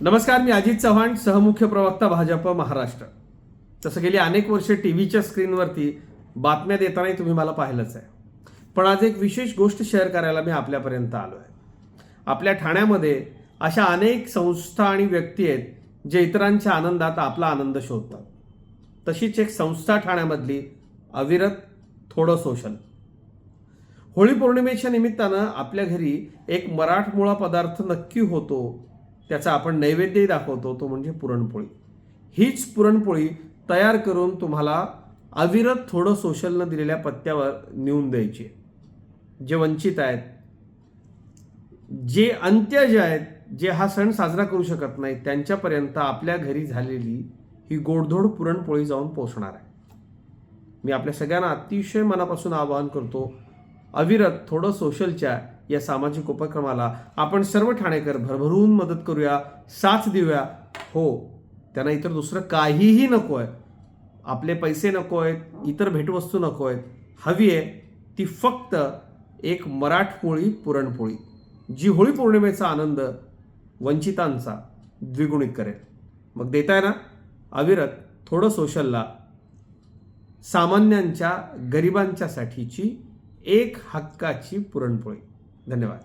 नमस्कार मी अजित चव्हाण सहमुख्य प्रवक्ता भाजप महाराष्ट्र. तसं गेली अनेक वर्षे टी व्हीच्या स्क्रीनवरती बातम्या देतानाही तुम्ही मला पाहिलंच आहे. पण आज एक विशेष गोष्ट शेअर करायला मी आपल्यापर्यंत आलो आहे आपल्या ठाण्यामध्ये अशा अनेक संस्था आणि व्यक्ती आहेत जे इतरांच्या आनंदात आपला आनंद शोधतात. तशीच एक संस्था ठाण्यामधली अविरत थोडं सोशल. होळी पौर्णिमेच्या निमित्तानं आपल्या घरी एक मराठमोळा पदार्थ नक्की होतो त्याचा आपण नैवेद्यही दाखवतो तो म्हणजे पुरणपोळी. हीच पुरणपोळी तयार करून तुम्हाला अविरत थोडं सोशलनं दिलेल्या पत्त्यावर नेऊन द्यायची जे वंचित आहेत जे अंत्य जे आहेत जे हा सण साजरा करू शकत नाहीत त्यांच्यापर्यंत आपल्या घरी झालेली ही गोडधोड पुरणपोळी जाऊन पोचणार आहे. मी आपल्या सगळ्यांना अतिशय मनापासून आवाहन करतो अविरत थोडं सोशलच्या या सामाजिक उपक्रमाला आपण सर्व ठाणेकर भरभरून मदत करूया साथ देऊया. हो त्यांना इतर दुसरं काहीही नको आहे आपले पैसे नको आहेत इतर भेटवस्तू नको आहेत हवी आहे ती फक्त एक मराठपोळी पुरणपोळी जी होळी पौर्णिमेचा आनंद वंचितांचा द्विगुणित करेल. मग देताय ना? अविरत थोडं सोशलला सामान्यांच्या गरिबांच्यासाठीची एक हक्काची पुरणपोळी. धन्यवाद.